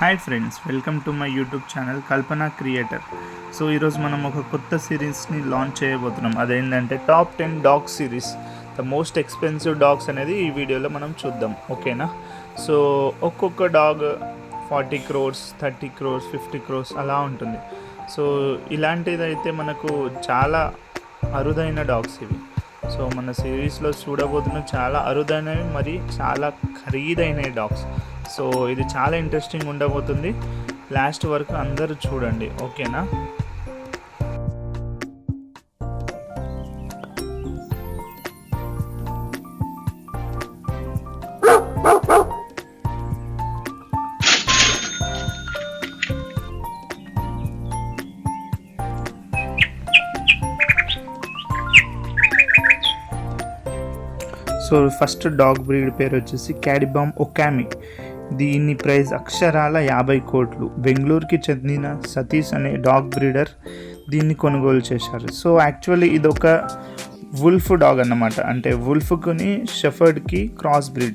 Hi friends welcome to my YouTube channel Kalpana creator so ఈరోజు మనం ఒక కొత్త సిరీస్ని లాంచ్ చేయబోతున్నాం. అదేంటంటే top ten dog series the most expensive dogs అనేది ఈ వీడియోలో మనం చూద్దాం. ఓకేనా? సో ఒక్కొక్క dog forty crores thirty crores fifty crores అలా ఉంటుంది. సో ఇలాంటిదైతే మనకు చాలా అరుదైన డాగ్స్ ఇవి. సో మన సిరీస్లో చూడబోతున్న చాలా అరుదైనవి మరి చాలా ఖరీదైన డాగ్స్ సో ఇది చాలా ఇంట్రెస్టింగ్ ఉండబోతుంది. లాస్ట్ వరకు అందరూ చూడండి ఓకేనా? సో ఫస్ట్ డాగ్ బ్రీడ్ పేరు వచ్చేసి క్యాడిబామ్ ఒకామి దీని ప్రైస్ అక్షరాల యాభై కోట్లు. బెంగళూరుకి చెందిన సతీష్ అనే డాగ్ బ్రీడర్ దీన్ని కొనుగోలు చేశారు. సో యాక్చువల్లీ ఇది ఒక వుల్ఫ్ డాగ్ అన్నమాట. అంటే వుల్ఫ్కుని షెఫర్డ్కి క్రాస్ బ్రీడ్.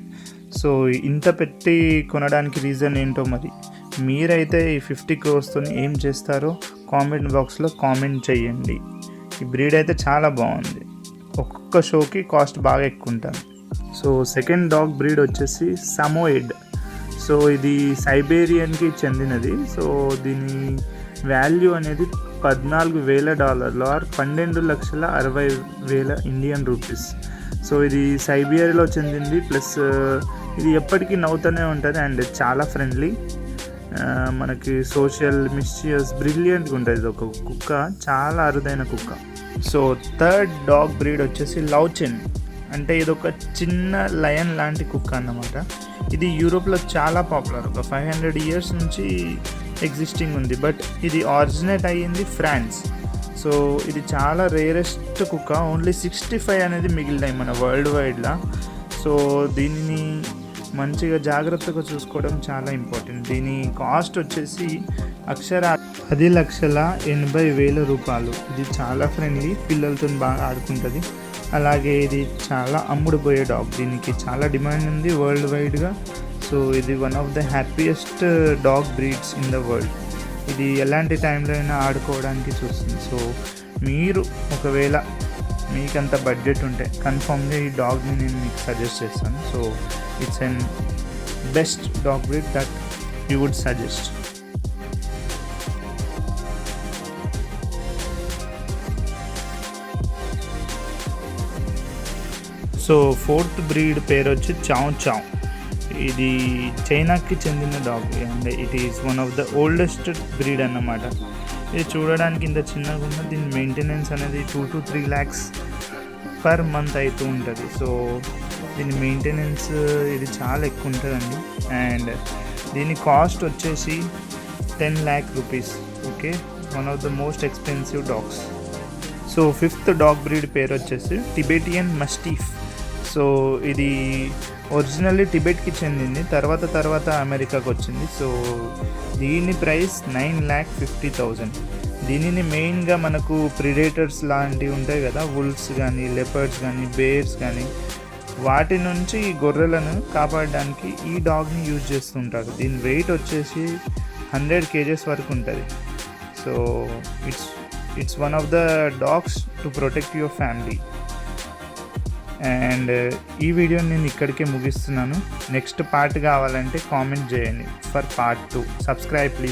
సో ఇంత పెట్టి కొనడానికి రీజన్ ఏంటో మరి? మీరైతే ఈ ఫిఫ్టీ క్రోర్స్తో ఏం చేస్తారో కామెంట్ బాక్స్లో కామెంట్ చేయండి. ఈ బ్రీడ్ అయితే చాలా బాగుంది. ఒక్కొక్క షోకి కాస్ట్ బాగా ఎక్కువ ఉంటుంది సో సెకండ్ డాగ్ బ్రీడ్ వచ్చేసి సమోయిడ్ సో ఇది సైబేరియన్కి చెందినది. సో దీని వాల్యూ అనేది పద్నాలుగు వేల డాలర్లు ఆర్ పన్నెండు లక్షల అరవై వేల ఇండియన్ రూపీస్. సో ఇది సైబేరియాలో చెందింది. ప్లస్ ఇది ఎప్పటికీ నవ్వుతూనే ఉంటుంది అండ్ చాలా ఫ్రెండ్లీ. మనకి సోషల్ మిస్చియస్ బ్రిలియంట్గా ఉంటుంది ఇది ఒక కుక్క చాలా అరుదైన కుక్క. సో థర్డ్ డాగ్ బ్రీడ్ వచ్చేసి లౌచెన్ అంటే ఇది ఒక చిన్న లయన్ లాంటి కుక్క అన్నమాట. ఇది యూరోప్లో చాలా పాపులర్. ఒక ఫైవ్ హండ్రెడ్ ఇయర్స్ నుంచి ఎగ్జిస్టింగ్ ఉంది. బట్ ఇది ఆరిజినేట్ అయ్యింది ఫ్రాన్స్. సో ఇది చాలా రేరెస్ట్ కుక్క. ఓన్లీ సిక్స్టీ ఫైవ్ అనేది మిగిలినాయి మన వరల్డ్ వైడ్లో. సో దీనిని మంచిగా జాగ్రత్తగా చూసుకోవడం చాలా ఇంపార్టెంట్. దీని కాస్ట్ వచ్చేసి అక్షర పది లక్షల ఎనభై వేల రూపాయలు. ఇది చాలా ఫ్రెండ్లీ. పిల్లలతో బాగా ఆడుకుంటుంది. అలాగే ఇది చాలా అమ్ముడుపోయే డాగ్. దీనికి చాలా డిమాండ్ ఉంది వరల్డ్ వైడ్గా. సో ఇది one of the happiest dog breeds in the world. ఇది ఎలాంటి టైంలో అయినా ఆడుకోవడానికి చూస్తుంది. సో మీరు ఒకవేళ మీకంత బడ్జెట్ ఉంటే కన్ఫామ్గా ఈ డాగ్ని నేను మీకు సజెస్ట్ చేస్తాను. So it's an best dog breed that you would suggest. So fourth breed పేరు వచ్చి చావ్ చావ్. ఇది చైనాకి చెందిన dog and it is one of the oldest breed అన్నమాట. ఇది చూడడానికి ఇంత చిన్నగా ఉన్న దీని మెయింటెనెన్స్ అనేది two to three lakhs per month అవుతూ ఉంటుంది. సో దీని మెయింటెనెన్స్ ఇది చాలా ఎక్కువ ఉంటుందండి. అండ్ దీని కాస్ట్ వచ్చేసి ten lakh rupees. Okay? One of the most expensive dogs. So fifth dog breed పేరు వచ్చేసి టిబెటియన్ మస్టీఫ్. సో ఇది ఒరిజినల్లీ టిబెట్కి చెందింది తర్వాత తర్వాత అమెరికాకి వచ్చింది. సో దీని price nine lakh fifty thousand. దీనిని మెయిన్గా మనకు ప్రిడేటర్స్ లాంటివి ఉంటాయి కదా వుల్స్ కానీ లెపర్డ్స్ కానీ బేర్స్ కానీ వాటి నుంచి ఈ గొర్రెలను కాపాడడానికి ఈ డాగ్ని యూజ్ చేస్తుంటారు. దీని వెయిట్ వచ్చేసి హండ్రెడ్ కేజెస్ వరకు ఉంటుంది. So it's it's one of the dogs to protect your family. And ఈ వీడియో నేను ఇక్కడికే ముగిస్తున్నాను. నెక్స్ట్ పార్ట్ కావాలంటే కామెంట్ చేయండి. For part two. Subscribe please.